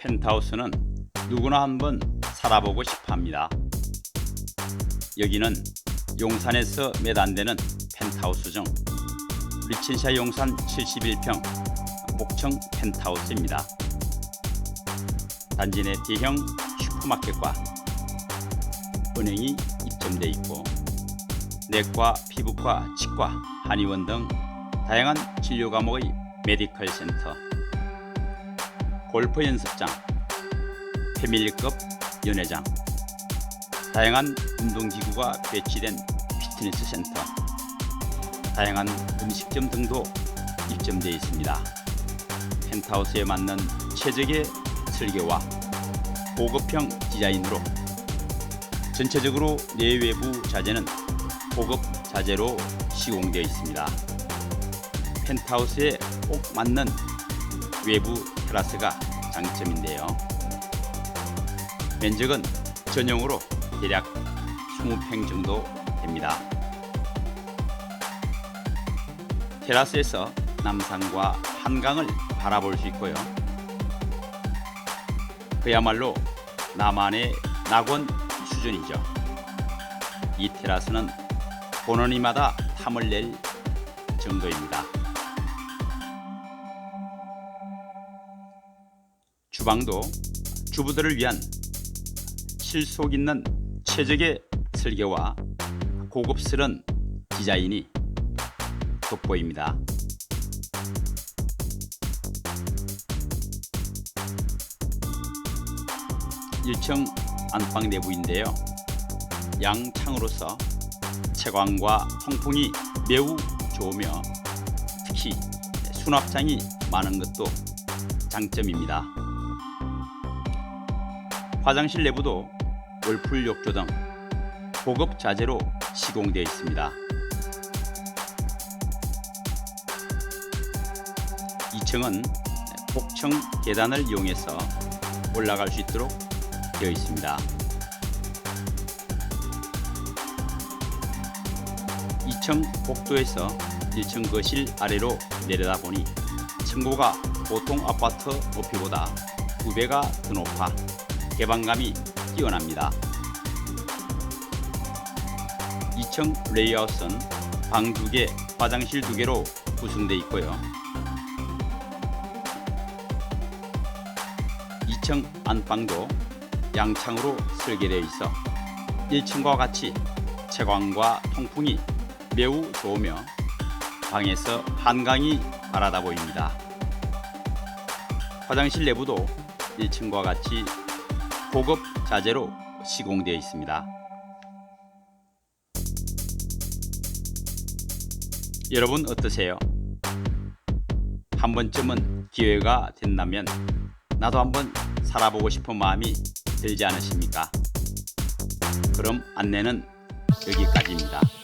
펜트하우스는 누구나 한번 살아보고 싶어 합니다. 여기는 용산에서 몇 안 되는 펜트하우스 중 리첸샤 용산 71평 목청 펜트하우스입니다. 단지 내 대형 슈퍼마켓과 은행이 입점돼 있고 내과, 피부과, 치과, 한의원 등 다양한 진료 과목의 메디컬 센터, 골프 연습장, 패밀리급 연회장, 다양한 운동기구가 배치된 피트니스 센터, 다양한 음식점 등도 입점되어 있습니다. 펜트하우스에 맞는 최적의 설계와 고급형 디자인으로 전체적으로 내외부 자재는 고급 자재로 시공되어 있습니다. 펜트하우스에 꼭 맞는 외부 테라스가 장점인데요. 면적은 전용으로 대략 20평 정도 됩니다. 테라스에서 남산과 한강을 바라볼 수 있고요. 그야말로 나만의 낙원 수준이죠. 이 테라스는 본원이마다 탐을 낼 정도입니다. 주방도 주부들을 위한 실속 있는 최적의 설계와 고급스런 디자인이 돋보입니다. 1층 안방 내부인데요. 양창으로서 채광과 통풍이 매우 좋으며 특히 수납장이 많은 것도 장점입니다. 화장실 내부도 월풀 욕조 등 고급 자재로 시공되어 있습니다. 2층은 복층 계단을 이용해서 올라갈 수 있도록 되어 있습니다. 2층 복도에서 1층 거실 아래로 내려다보니 층고가 보통 아파트 높이보다 2배가 더 높아 개방감이 뛰어납니다. 2층 레이아웃은 방 2개, 화장실 2개로 구성되어 있고요. 2층 안방도 양창으로 설계되어 있어 1층과 같이 채광과 통풍이 매우 좋으며 방에서 한강이 바라다 보입니다. 화장실 내부도 1층과 같이 고급 자재로 시공되어 있습니다. 여러분 어떠세요? 한 번쯤은 기회가 된다면 나도 한번 살아보고 싶은 마음이 들지 않으십니까? 그럼 안내는 여기까지입니다.